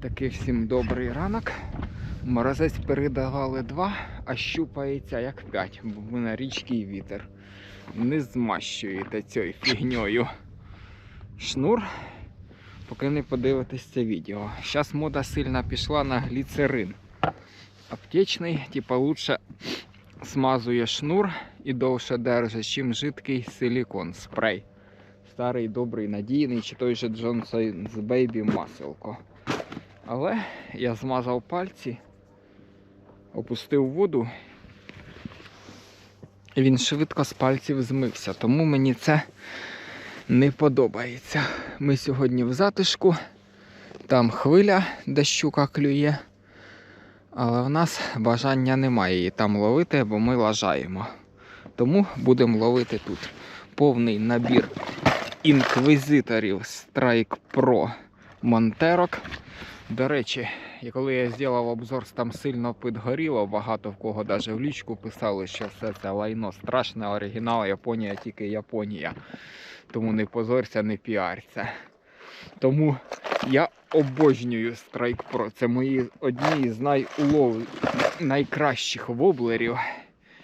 Такий всім добрий ранок. Морозець передавали два, а щупається як п'ять, бо ви на річці і вітер. Не змащуєте цією фігньою шнур, поки не подивитесь це відео. Зараз мода сильно пішла на гліцерин. Аптечний, типа лучше смазує шнур і довше держить, чим жидкий силікон спрей. Старий, добрий, надійний, чи той же Johnson з Baby маселко. Але я змазав пальці, опустив воду, і він швидко з пальців змився, тому мені це не подобається. Ми сьогодні в затишку, там хвиля, де щука клює, але в нас бажання немає її там ловити, бо ми лажаємо. Тому будемо ловити тут повний набір інквізиторів Strike Pro Монтерок. До речі, коли я зробив обзор, там сильно підгоріло, багато в кого навіть в лічку писали, що все це лайно страшне, оригінал, Японія, тільки Японія. Тому не позорся, не піарся. Тому я обожнюю Strike Pro. Це мої одні із найулов... найкращих воблерів,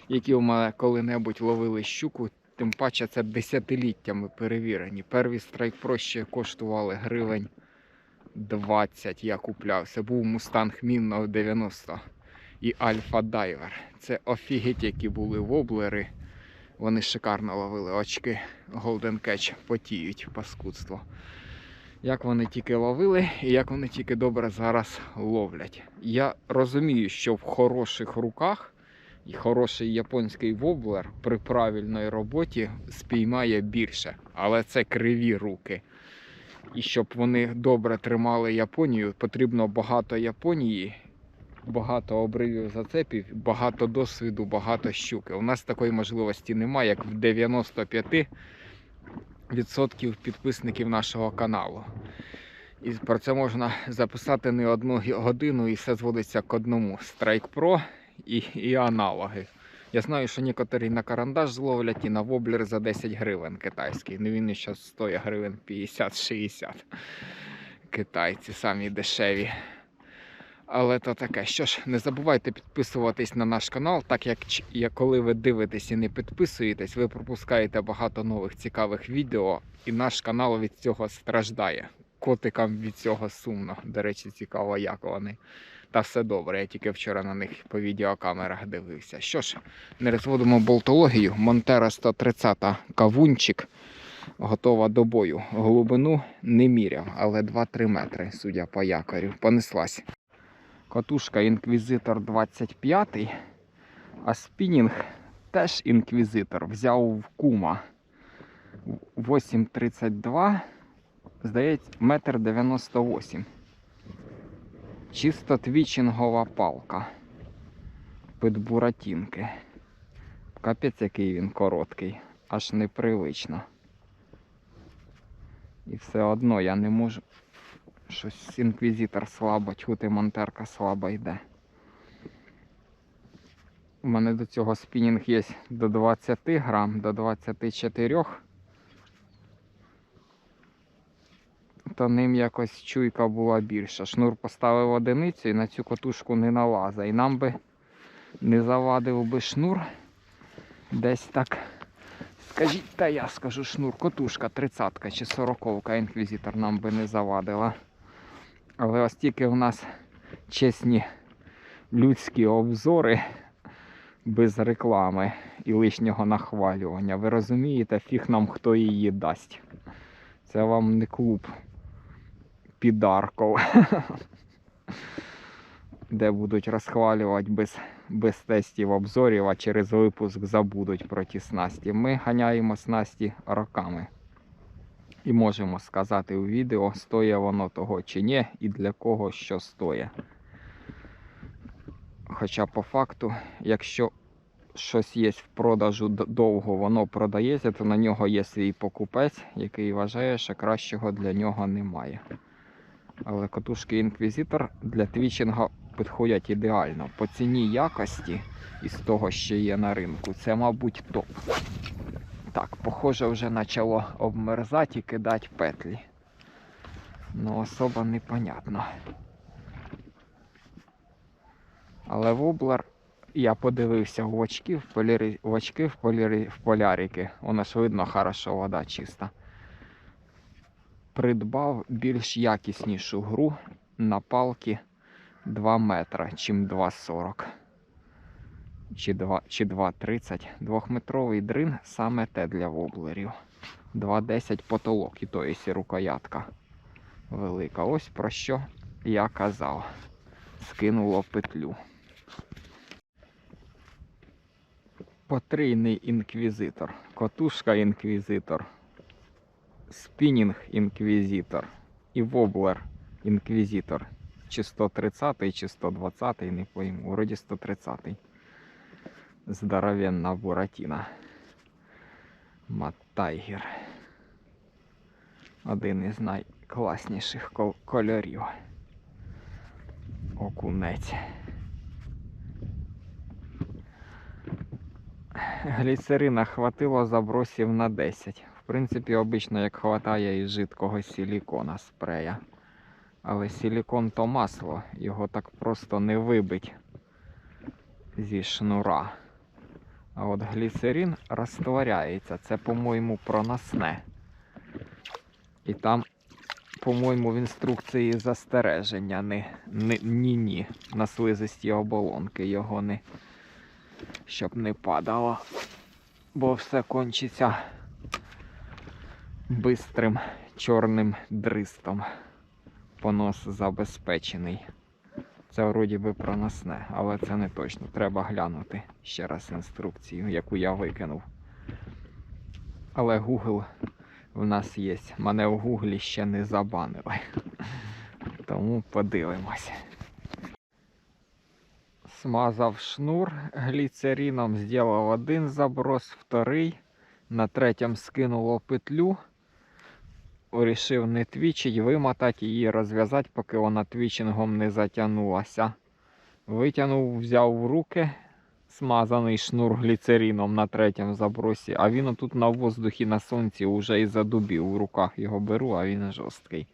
які у мене коли-небудь ловили щуку. Тим паче це десятиліттями перевірені. Перві Strike Pro ще коштували гривень 20 я купляв. Це був Mustang Мінно 90 і Alpha Diver. Це офігеть, які були воблери. Вони шикарно ловили очки Golden Catch потіють паскудство. Як вони тільки ловили і як вони тільки добре зараз ловлять. Я розумію, що в хороших руках і хороший японський воблер при правильній роботі спіймає більше, але це криві руки. І щоб вони добре тримали Японію, потрібно багато Японії, багато обривів зацепів, багато досвіду, багато щуки. У нас такої можливості немає, як в 95% підписників нашого каналу. І про це можна записати не одну годину, і все зводиться к одному: Strike Pro і, і аналоги. Я знаю, що некоторі на карандаш зловлять і на воблер за 10 гривень китайський. Ну він зараз стоїть гривень 50-60. Китайці самі дешеві. Але то таке. Що ж, не забувайте підписуватись на наш канал, так як коли ви дивитесь і не підписуєтесь, ви пропускаєте багато нових цікавих відео, і наш канал від цього страждає. Котикам від цього сумно. До речі, цікаво, як вони. Та все добре, я тільки вчора на них по відеокамерах дивився. Що ж, не розводимо болтологію. Монтера 130 кавунчик готова до бою. Глибину не міряв, але 2-3 метри, судя по якорю. Понеслась. Катушка інквізитор 25, а спінінг теж інквізитор. Взяв в кума 8,32, здається, метр 98. Чисто твічингова палка. Під буратінки. Капець, який він короткий, аж непривично. І все одно я не можу. Щось інквізитор слабо, чути монтерка слабо йде. У мене до цього спінінг є до 20 грам, до 24. То ним якось чуйка була більша. Шнур поставив одиницю і на цю котушку не налазить. І нам би не завадив би шнур. Десь так. Скажіть, та я скажу шнур, котушка 30 чи 40 інквізитор нам би не завадила. Але ось тільки в нас чесні людські обзори без реклами і лишнього нахвалювання. Ви розумієте, фіг нам хто її дасть. Це вам не клуб підарков, де будуть розхвалювати без, без тестів обзорів, а через випуск забудуть про ті снасті. Ми ганяємо снасті роками. І можемо сказати у відео, стоїть воно того чи ні, і для кого що стоїть. Хоча по факту, якщо щось є в продажу довго, воно продається, то на нього є свій покупець, який вважає, що кращого для нього немає. Але катушки інквізитор для твічинга підходять ідеально. По ціні якості із того, що є на ринку, це, мабуть, топ. Так, похоже, вже почало обмерзати і кидати петлі. Ну, особо непонятно. Але воблер, я подивився в очки, в, полярі... в очки в, полярі... в полярики. Воно ж видно хорошо, вода чиста. Придбав більш якіснішу гру на палки 2 метра, чим 2,40 чи 2, чи 2,30. Двохметровий дрин саме те для воблерів. 2,10 потолок, і то є рукоятка велика. Ось про що я казав. Скинуло петлю. Потрійний інквізитор, котушка інквізитор, спінінг інквізитор і воблер інквізитор. Чи 130 чи 120 не пойму. Вроді 130 Здоровенна буратіна. Маттайгер. Один із найкласніших кольорів. Окунець. Гліцерина хватило забросів на 10. В принципі, обично як хватає і жидкого силікона спрея. Але силікон то масло, його так просто не вибить зі шнура. А от гліцерин розтворяється. Це, по-моєму, проносне. І там, по-моєму, в інструкції застереження не, не. На слизисті оболонки його не. Щоб не падало. Бо все кончиться бистрим чорним дристом. Понос забезпечений. Це вроді би проносне, але це не точно. Треба глянути ще раз інструкцію, яку я викинув. Але Google в нас є. Мене в Гуглі ще не забанили. Тому подивимось. Смазав шнур гліцерином, зробив один заброс, вторий. На третьому скинуло петлю. Рішив не твічить, вимотати її, розв'язати, поки вона твічингом не затягнулася. Витягнув, взяв в руки смазаний шнур гліцерином на третьому забросі, а він отут на воздухі на сонці вже і задубів. В руках його беру, а він жорсткий.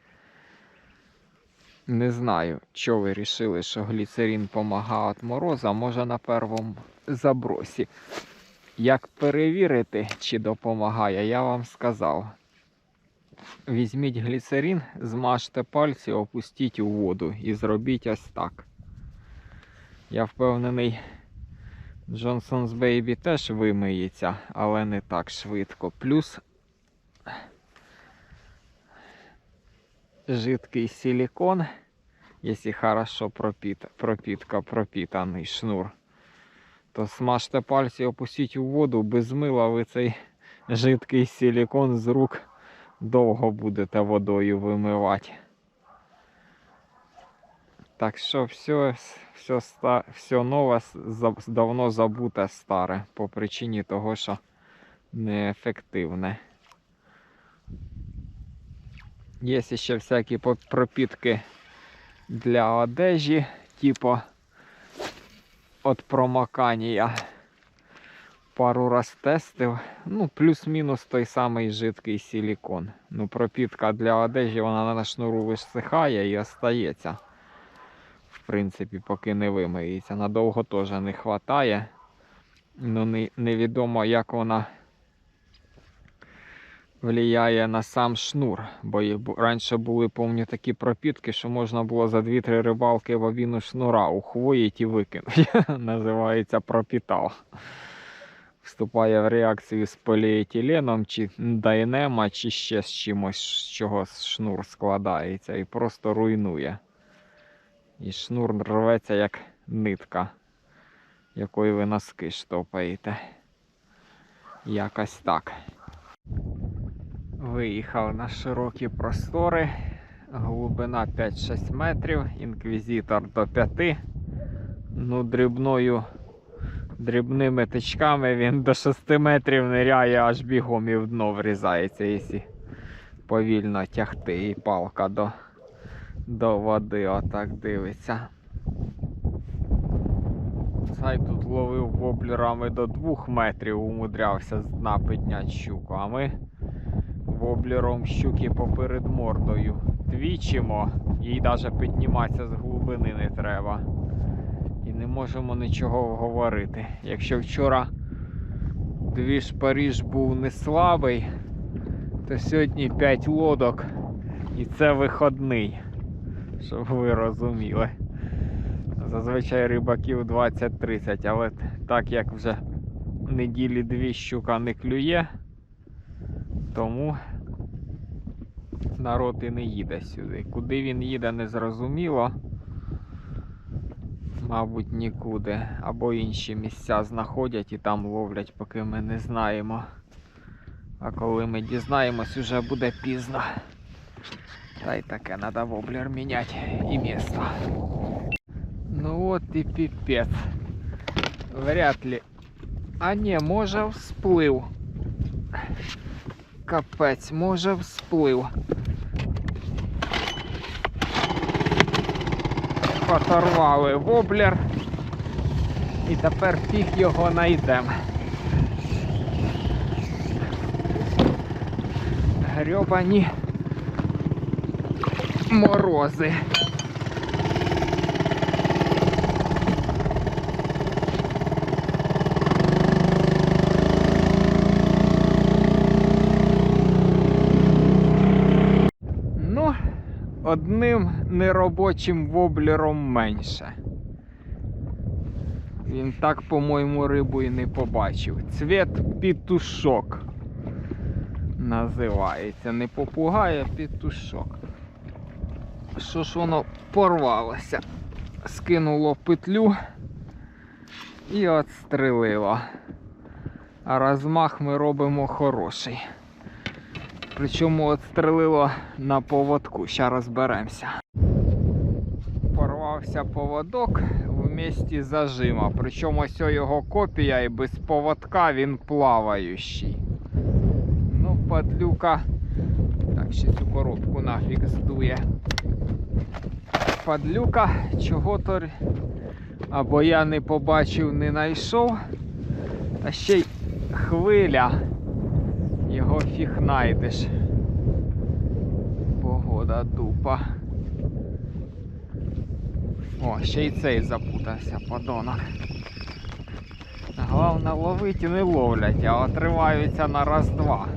Не знаю, що ви рішили, що гліцерин допомагає від мороза, може на першому забросі. Як перевірити, чи допомагає, я вам сказав. Візьміть гліцерин, змажте пальці, опустіть у воду і зробіть ось так. Я впевнений, Johnson's Baby теж вимиється, але не так швидко. Плюс жидкий силикон, якщо хорошо пропіт, пропітка, пропітаний шнур, то смажте пальці, опустіть у воду, без мила ви цей жидкий силикон з рук довго будете водою вимивати. Так що все, все, все нове, давно забуте старе по причині того, що неефективне. Є ще всякі пропітки для одежі, типу от промокання. Пару раз тестив. Ну, плюс-мінус той самий жидкий силікон. Ну, пропітка для одежі, вона на шнуру висихає і остається. В принципі, поки не вимиється. Надовго теж не вистачає. Ну, не, невідомо, як вона впливає на сам шнур. Бо раніше були, пам'ятаю, такі пропітки, що можна було за 2-3 рибалки бобіну шнура ухвоїть і викинути. Називається пропітал вступає в реакцію з поліетиленом, чи дайнема, чи ще з чимось, з чого шнур складається, і просто руйнує. І шнур рветься як нитка, якою ви носки штопаєте. Якось так. Виїхав на широкі простори. Глибина 5-6 метрів, інквізитор до 5. Ну, дрібною дрібними тичками він до 6 метрів ниряє, аж бігом і в дно врізається, якщо повільно тягти і палка до, до води отак дивиться. Цей тут ловив воблерами до 2 метрів, умудрявся з дна підняти щуку, а ми воблером щуки поперед мордою твічимо, їй навіть підніматися з глибини не треба. І не можемо нічого говорити. Якщо вчора двіж Паріж був не слабий, то сьогодні 5 лодок і це виходний, щоб ви розуміли. Зазвичай рибаків 20-30, але так як вже неділі дві щука не клює, тому народ і не їде сюди. Куди він їде, не зрозуміло. Мабуть, нікуди. Або інші місця знаходять і там ловлять, поки ми не знаємо. А коли ми дізнаємось, уже буде пізно. Та й таке, треба воблер міняти і місто. Ну от і піпець. Вряд ли. А ні, може всплив. Капець, може всплив. Поторвали воблер. І тепер фіг його знайдемо. Грьобані морози. Ну, одним неробочим воблером менше. Він так, по-моєму, рибу і не побачив. Цвіт пітушок називається. Не попугай, а пітушок. Що ж воно порвалося? Скинуло петлю і отстрелило. А розмах ми робимо хороший. Причому отстрелило на поводку. Ще розберемося. Порвався поводок в місті зажима. Причому ось його копія і без поводка він плаваючий. Ну, падлюка. Так, ще цю коробку нафіг здує. Падлюка, чого то або я не побачив, не знайшов. А ще й хвиля. Його фіг знайдеш. Погода дупа. О, ще й цей запутався, подонок. Головне ловить і не ловлять, а отриваються на раз-два.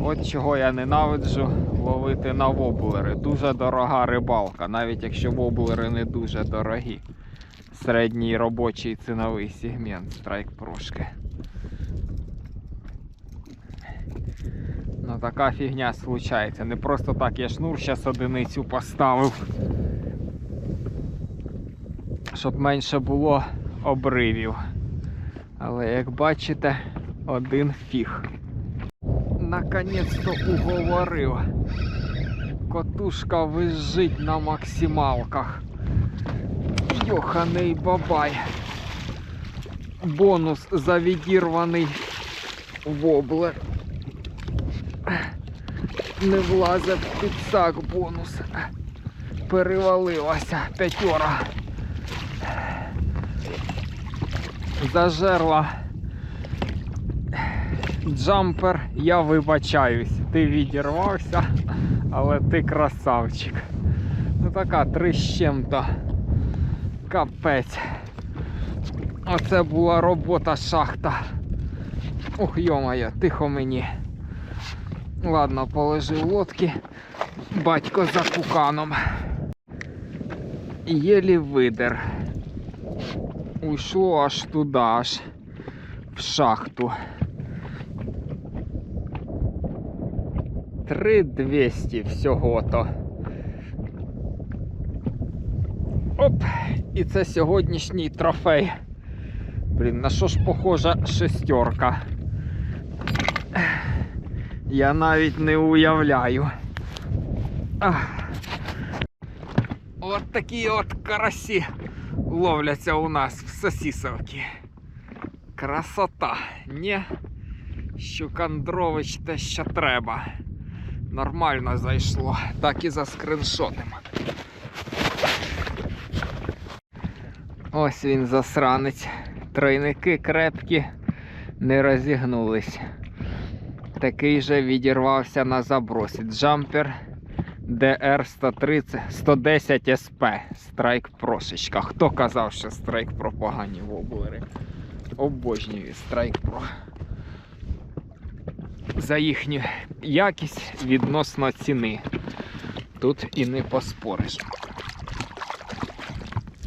От чого я ненавиджу ловити на воблери. Дуже дорога рибалка, навіть якщо воблери не дуже дорогі. Середній робочий ціновий сегмент страйк прошки. Ну така фігня случається. Не просто так я шнур зараз одиницю поставив. Щоб менше було обривів. Але як бачите, один фіг. Наконець-то уговорив. Котушка визжить на максималках. Йоханий бабай. Бонус за відірваний воблер. Не влазить в підсак бонус. Перевалилася п'ятьора. Зажерла джампер, я вибачаюсь. Ти відірвався, але ти красавчик. Ну така три з чим-то. Капець. Оце була робота шахта. Ох, йомайо, тихо мені. Ладно, положив лодки. Батько за куканом. Єлі видер. Уйшло аж туди, аж в шахту. 3200 всього-то. Оп! І це сьогоднішній трофей. Блін, на що ж похожа шестерка? Я навіть не уявляю. Ах. От такі от карасі ловляться у нас в Сосісовці. Красота, не? Щукандрович те, що треба. Нормально зайшло, так і заскриншотимо. Ось він засранець. Тройники крепкі, не розігнулись. Такий же відірвався на забросі. Джампер ДР 130 110 СП. Страйк прошечка. Хто казав, що страйк про погані воблери? Обожнюю страйк про. За їхню якість відносно ціни. Тут і не поспориш.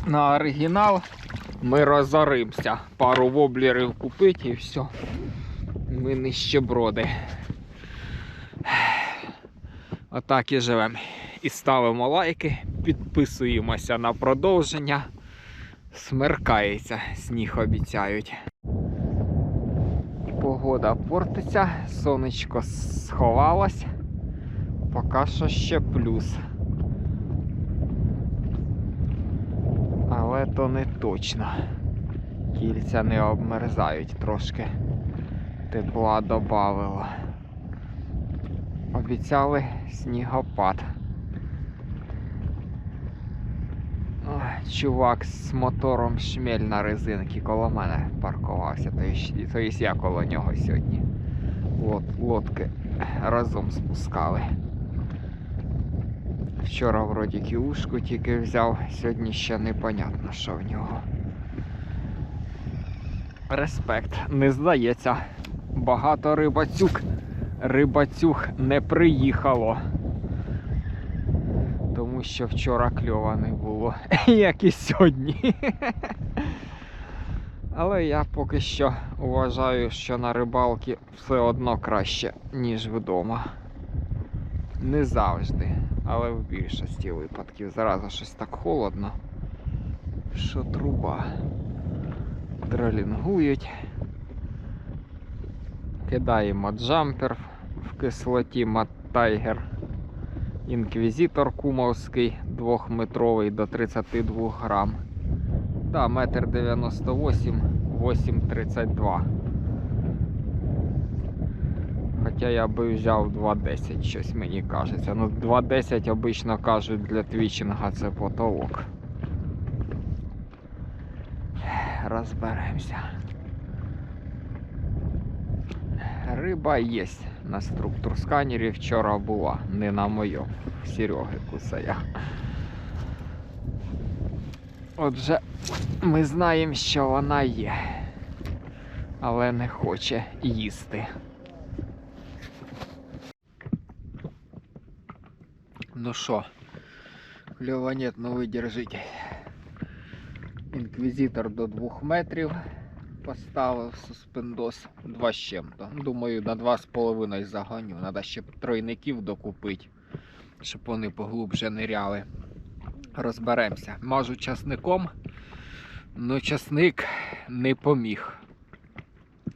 На оригінал ми розоримося. Пару воблерів купити і все. Ми нищеброди. Отак і живемо. І ставимо лайки, підписуємося на продовження. Смеркається, сніг обіцяють. Погода портиться, сонечко сховалось. Поки що ще плюс. Але то не точно. Кільця не обмерзають трошки. Тепла добавило. Обіцяли снігопад. Чувак з мотором шмель на резинки коло мене паркувався, то є я коло нього сьогодні. Лод, лодки разом спускали. Вчора вроді кіушку тільки взяв, сьогодні ще непонятно, що в нього. Респект, не здається. Багато рибацюк. Рибацюк не приїхало. Тому що вчора кльова не було, як і сьогодні. Але я поки що вважаю, що на рибалці все одно краще, ніж вдома. Не завжди, але в більшості випадків. Зараз щось так холодно, що труба. Тролінгують. Кидаємо джампер в кислоті Маттайгер. Інквізитор кумовський, двохметровий до 32 грам. Да, метр 98, 8,32. Хоча я би взяв 2,10, щось мені кажеться. Ну, 2,10 обично кажуть для твічинга це потолок. Розберемося. Риба є на структур сканері вчора була, не на моєму. Сереги Кусая. Отже, ми знаємо, що вона є, але не хоче їсти. Ну що, кльова нет, ну ви держите. Інквізитор до 2 метрів поставив суспендос 2 з чим-то. Думаю, на 2,5 загоню. Треба ще тройників докупити, щоб вони поглубже ниряли. Розберемося. Мажу часником, але часник не поміг.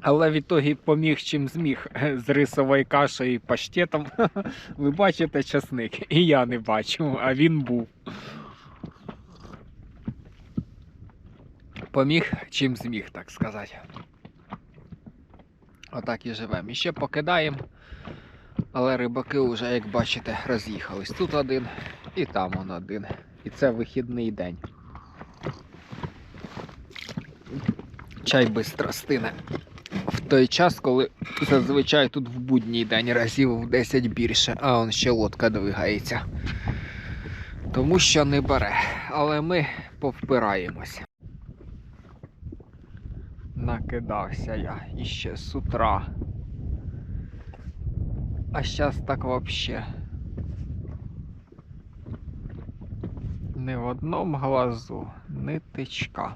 Але в ітогі поміг чим зміг з рисовою кашею і паштетом. Ви бачите часник? І я не бачу, а він був. Поміг чим зміг, так сказати. Отак і живемо. І ще покидаємо. Але рибаки вже, як бачите, роз'їхались. Тут один і там он один. І це вихідний день. Чай бистро стине. В той час, коли зазвичай тут в будній день разів в 10 більше, а он ще лодка двигається. Тому що не бере. Але ми повпираємось. Накидався я іще з утра. А зараз так вообще. Ни в одному глазу, ни тичка.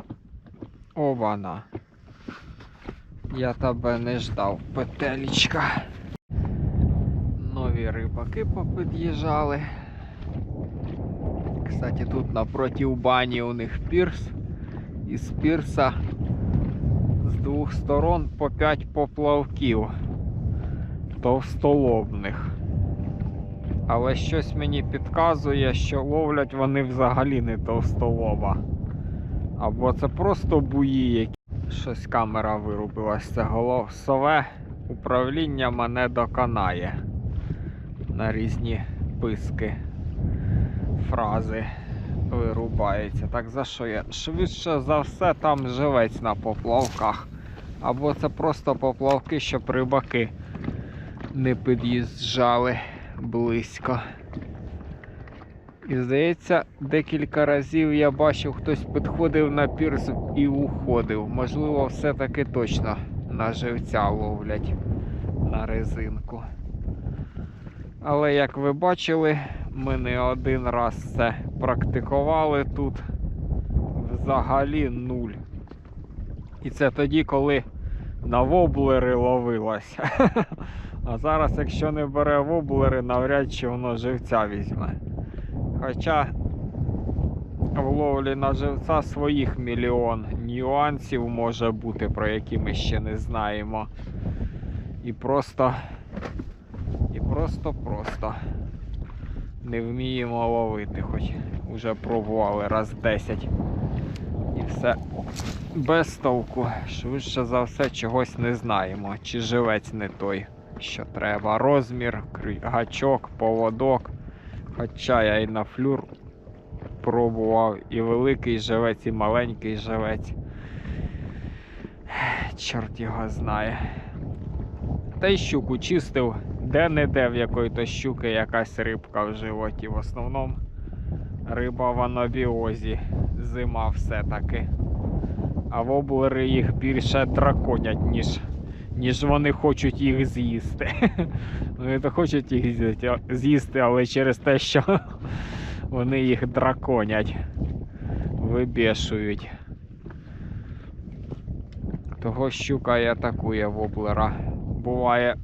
О, вона. Я тебе не ждав, петелічка. Нові рибаки попід'їжджали. Кстати, тут напротив бані у них пірс. І з пірса двох сторон по 5 поплавків товстолобних. Але щось мені підказує, що ловлять вони взагалі не товстолоба. Або це просто буї, які. Щось камера вирубилась. Це голосове управління мене доконає. На різні писки, фрази вирубається. Так за що я? Швидше за все там живець на поплавках. Або це просто поплавки, щоб рибаки не під'їжджали близько. І здається, декілька разів я бачив, хтось підходив на пірс і уходив. Можливо, все-таки точно на живця ловлять на резинку. Але як ви бачили, ми не один раз це практикували тут. Взагалі нуль. І це тоді, коли на воблери ловилося. А зараз, якщо не бере воблери, навряд чи воно живця візьме. Хоча в ловлі на живця своїх мільйон нюансів може бути, про які ми ще не знаємо. І просто. І просто-просто не вміємо ловити, хоч вже пробували раз 10. І все без толку. Швидше за все чогось не знаємо. Чи живець не той, що треба. Розмір, гачок, поводок. Хоча я і на флюр пробував і великий живець, і маленький живець. Чорт його знає. Та й щуку чистив, де-не-де в якої-то щуки якась рибка в животі. В основному риба в анабіозі. Зима все-таки. А воблери їх більше драконять, ніж, ніж вони хочуть їх з'їсти. Вони то хочуть їх з'їсти, але через те, що вони їх драконять, вибішують. Того щука і атакує воблера. Буває,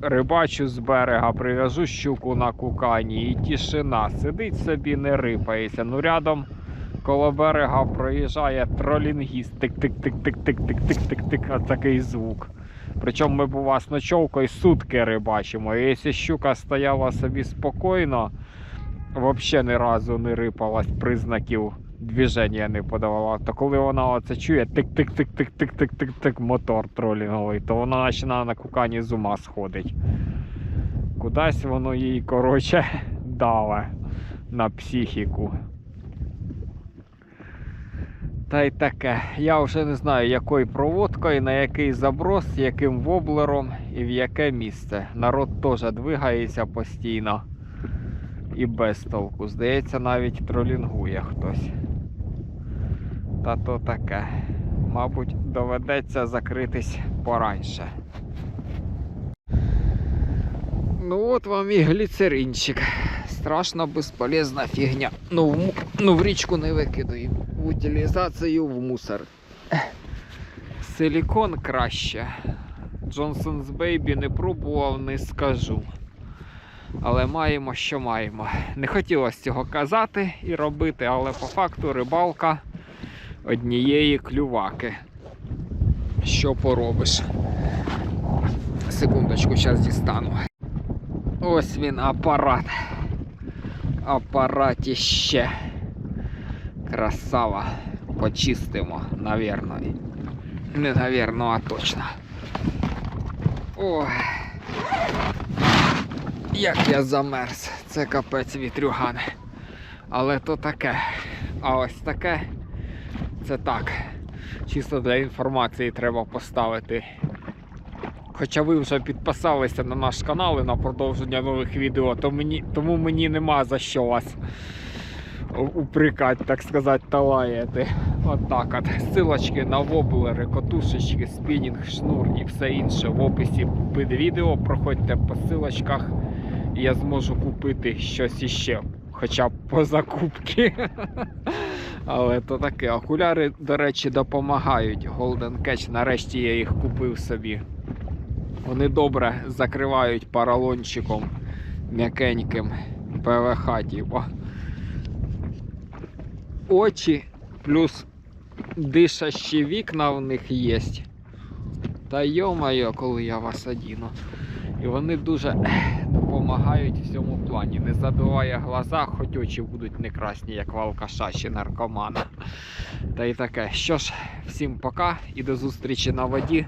рибачу з берега, прив'яжу щуку на кукані і тишина. Сидить собі, не рипається. Ну рядом коло берега проїжджає тролінгіст. тик-тик-тик-тик-тик-тик-тик-тик, такий звук. Причому ми б у вас ночовкою сутки рибачимо. І якщо щука стояла собі спокійно, взагалі ні разу не рипалась признаків движення не подавала. То коли вона оце чує тик-тик-тик-тик-тик-тик-тик мотор тролінговий, то вона починає на кукані з ума сходить. Кудись воно їй, коротше, даве на психіку. Та й таке. Я вже не знаю, якою проводкою, на який заброс, яким воблером і в яке місце. Народ теж двигається постійно і без толку. Здається, навіть тролінгує хтось. Та то таке. Мабуть, доведеться закритись пораньше. Ну от вам і гліцеринчик. Страшно безполезна фігня. Ну в, ну, в річку не викидаємо. В утилізацію в мусор. Силікон краще. Johnson's Baby не пробував, не скажу. Але маємо, що маємо. Не хотілося цього казати і робити, але по факту рибалка однієї клюваки. Що поробиш? Секундочку, зараз дістану. Ось він апарат. Апаратіще. Красава. Почистимо, навірно. Не навірно, а точно. Ой. Як я замерз. Це капець вітрюган. Але то таке. А ось таке. Це так. Чисто для інформації треба поставити. Хоча ви вже підписалися на наш канал і на продовження нових відео, то мені, тому мені нема за що вас упрекати, так сказати, та лаяти. От так от. Силочки на воблери, котушечки, спінінг, шнур і все інше в описі під відео. Проходьте по силочках, і я зможу купити щось іще. Хоча б по закупки. Але то таке. Окуляри, до речі, допомагають. Golden Catch, нарешті я їх купив собі. Вони добре закривають поролончиком м'якеньким ПВХ, типу. Очі плюс дишащі вікна в них є. Та йо-моє, коли я вас одіну. І вони дуже допомагають в цьому плані. Не забиває глаза, хоч очі будуть не красні, як в алкаша чи наркомана. Та й таке. Що ж, всім пока і до зустрічі на воді.